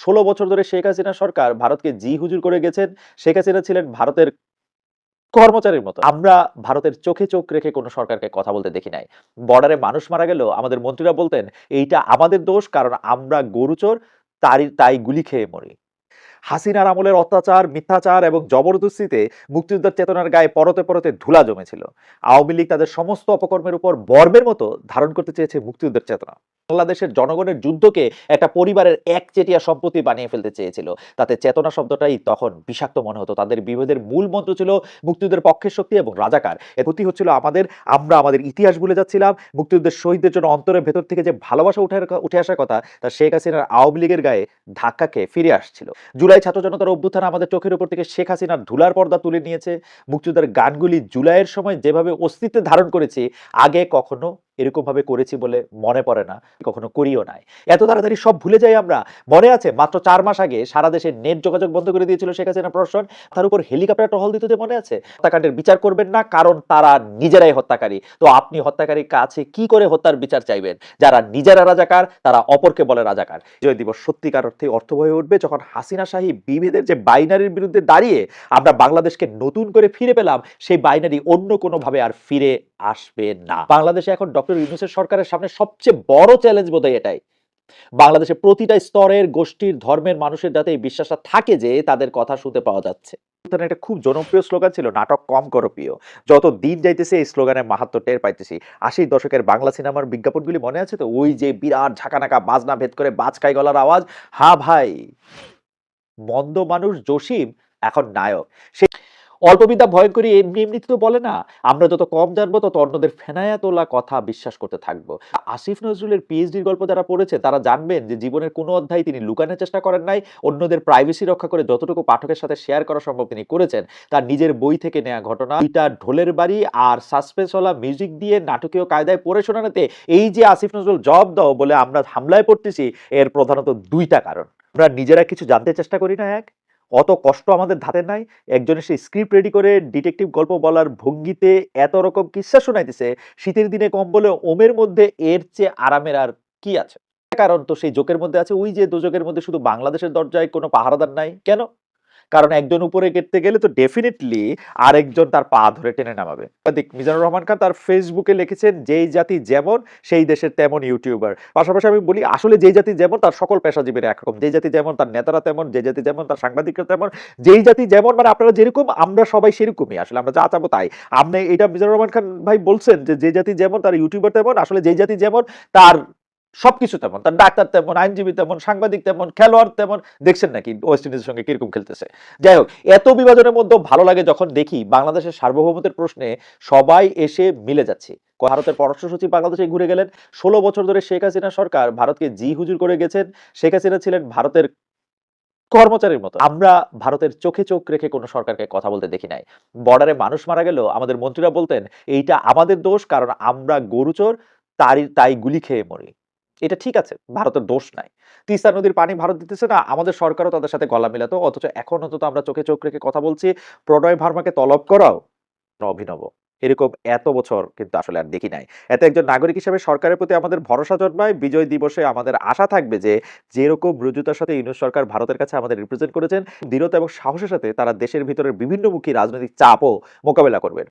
ষোলো বছর ধরে শেখ হাসিনা সরকার ভারতকে জি হুজুর করে গেছেন। শেখ হাসিনা ছিলেন ভারতের কর্মচারীর মতো। আমরা ভারতের চোখে চোখ রেখে কোনো সরকারকে কথা বলতে দেখি নাই। বর্ডারে মানুষ মারা গেল আমাদের মন্ত্রীরা বলতেন, এইটা আমাদের দোষ, কারণ আমরা গরুচোর, তারই, তাই গুলি খেয়ে মরি। হাসিনার আমলের অত্যাচার, মিথ্যাচার এবং জবরদস্তিতে মুক্তিযোদ্ধার চেতনার গায়ে পরতে পরতে ধুলা জমেছিল। আওয়ামী লীগ তাদের সমস্ত অপকর্মের উপর বর্বের মতো ধারণ করতে চেয়েছে মুক্তিযুদ্ধের চেতনা। বাংলাদেশের জনগণের যুদ্ধকে একটা পরিবারের একচেটিয়া সম্পত্তি বানিয়ে ফেলতে চেয়েছিল। তাতে চেতনা শব্দটাই তখন বিষাক্ত মনে হতো। তাদের বিভেদের মূল মন্ত্র ছিল মুক্তিযুদ্ধের পক্ষের শক্তি এবং রাজাকার। এ প্রতি হচ্ছিল আমাদের, আমরা আমাদের ইতিহাস ভুলে যাচ্ছিলাম। মুক্তিযুদ্ধের শহীদদের জন্য অন্তরের ভেতর থেকে যে ভালোবাসা উঠে উঠে আসার কথা, তা শেখ হাসিনার আওয়ামী লীগের গায়ে ধাক্কা খেয়ে ফিরে আসছিল। জুলাই ছাত্র জনতার অভ্যুত্থান আমাদের চোখের উপর থেকে শেখ হাসিনার ধুলার পর্দা তুলে নিয়েছে। মুক্তিযুদ্ধের গানগুলি জুলাইয়ের সময় যেভাবে অস্তিত্ব ধারণ করেছে, আগে কখনো এরকম ভাবে করেছি বলে মনে পড়ে না, কখনো করিও নাই। এত তাড়াতাড়ি সব ভুলে যাই আমরা। মনে আছে, মাত্র চার মাস আগে সারা দেশে নেট যোগাযোগ বন্ধ করে দিয়েছিল শেখ হাসিনা প্রশাসন তার উপর হেলিকপ্টার টহল দিতে মনে আছে, হত্যাকাণ্ডের বিচার করবেন না, কারণ তারা নিজেরাই হত্যাকারী। তো আপনি হত্যাকারীর কাছে কি করে হত্যার বিচার চাইবেন? যারা নিজেরা রাজাকার, তারা অপরকে বলে রাজাকার। জয় দিবস সত্যিকার অর্থে অর্থ হয়ে উঠবে যখন হাসিনা শাহী বিভেদের যে বাইনারির বিরুদ্ধে দাঁড়িয়ে আমরা বাংলাদেশকে নতুন করে ফিরে পেলাম, সেই বাইনারি অন্য কোনোভাবে আর ফিরে আসবে না। বাংলাদেশে এখন ডক্টর ইউনুসের সরকারের সামনে সবচেয়ে বড় চ্যালেঞ্জ বোধহয় এটাই। বাংলাদেশে প্রতিটা স্তরের গোষ্ঠীর ধর্মের মানুষের যাতে এই বিশ্বাসটা থাকে যে তাদের কথা শুনতে পাওয়া যাচ্ছে। একটা খুব জনপ্রিয় স্লোগান ছিল নাটক কম করো প্রিয়। যত দিন যাইতেছে এই স্লোগানের মাহাত্ম টের পাইতেছি। আশির দশকের বাংলা সিনেমার বিজ্ঞাপনগুলি মনে আছে তো? ওই যে বিরাট ঝাঁকানাকা বাজনা ভেদ করে বাজকাই গলার আওয়াজ। হা ভাই মন্দ মানুষ জসিম এখন নায়ক। সে অল্পবিদ্যা ভয় করি এমনি এমনিতে তো বলে না, আমরা যত কম জানব তত অন্যদের ফেনায়া তোলা কথা বিশ্বাস করতে থাকব। আসিফ নজরুলের পিএইচডির গল্প যারা পড়েছে, তারা জানবেন যে জীবনের কোনো অধ্যায় তিনি লুকানোর চেষ্টা করেন নাই, অন্যদের প্রাইভেসি রক্ষা করে যতটুকু পাঠকের সাথে শেয়ার করা সম্ভব তিনি করেছেন, তার নিজের বই থেকে নেওয়া ঘটনা, দুইটা ঢোলের বাড়ি আর সাসপেন্সওয়ালা মিউজিক দিয়ে নাটকীয় কায়দায় পড়ে শোনানোতে এই যে আসিফ নজরুল জব দাও বলে আমরা হামলায় পড়তেছি, এর প্রধানত দুইটা কারণ। আমরা নিজেরা কিছু জানতে চেষ্টা করি না, এক? অত কষ্ট আমাদের ধাতে নাই। একজন এসে স্ক্রিপ্ট রেডি করে ডিটেকটিভ গল্প বলার ভঙ্গিতে এত রকম কিসা শোনাইতেছে, শীতের দিনে কম বলে ওমের মধ্যে এর চেয়ে আরামের আর কি আছে? কারণ তো সেই জোকের মধ্যে আছে, ওই যে দুজকের মধ্যে শুধু বাংলাদেশের দরজায় কোনো পাহারাদার নাই। কেন? কারণ একজন উপরে গেটতে গেলে তো ডেফিনেটলি আরেকজন তার পা ধরে টেনে নামাবে। মিজানুর রহমান খান তার ফেসবুকে লিখেছেন, যেই জাতি যেমন, সেই দেশের তেমন ইউটিউবার পাশাপাশি আমি বলি, আসলে যেই জাতি যেমন, তার সকল পেশাজীবীরা একরকম। যেই জাতি যেমন, তার নেতারা তেমন যে জাতি যেমন, তার সাংবাদিকরা তেমন, যেই জাতি যেমন মানে আপনারা যেরকম, আমরা সবাই সেরকমই। আসলে আমরা যা চাবো তাই। আপনি, এটা মিজানুর রহমান খান ভাই বলছেন যে যে জাতি যেমন, তার ইউটিউবার তেমন, আসলে যেই জাতি যেমন, তার সবকিছু তেমন, তার ডাক্তার তেমন, আইনজীবী তেমন, সাংবাদিক তেমন, খেলোয়াড় তেমন, দেখছেন নাকি ওয়েস্ট ইন্ডিজের সঙ্গে কীরকম খেলতেছে? যাই হোক, এত বিভাজনের মধ্যে ভালো লাগে যখন দেখি বাংলাদেশের সার্বভৌমত্বের প্রশ্নে সবাই এসে মিলে যাচ্ছে। ভারতের পররাষ্ট্র সচিব বাংলাদেশে ঘুরে গেলেন। ষোলো বছর ধরে শেখ হাসিনা সরকার ভারতকে জি হুজুর করে গেছেন। শেখ হাসিনা ছিলেন ভারতের কর্মচারীর মতো। আমরা ভারতের চোখে চোখ রেখে কোনো সরকারকে কথা বলতে দেখি নাই। বর্ডারে মানুষ মারা গেল আমাদের মন্ত্রীরা বলতেন, এইটা আমাদের দোষ, কারণ আমরা গরুচোর, তারই, তাই গুলি খেয়ে মরি। এটা ঠিক আছে, ভারতের দোষ নাই। তিস্তা নদীর পানি ভারত দিতেছে না, আমাদের সরকারও তাদের সাথে গলা মিলাতো অথচ এখন অন্তত আমরা চোখে চোখ রেখে কথা বলছি, প্রণয় ভার্মাকে তলব করাও অভিনব। এরকম এত বছর কিন্তু আসলে আর দেখি নাই। এত একজন নাগরিক হিসেবে সরকারের প্রতি আমাদের ভরসা জন্মায়, বিজয় দিবসে আমাদের আশা থাকবে যে, যেরকম রুজুতার সাথে ইউনুস সরকার ভারতের কাছে আমাদের রিপ্রেজেন্ট করেছেন, দৃঢ়তা এবং সাহসের সাথে তারা দেশের ভিতরের বিভিন্নমুখী রাজনৈতিক চাপও মোকাবেলা করবেন।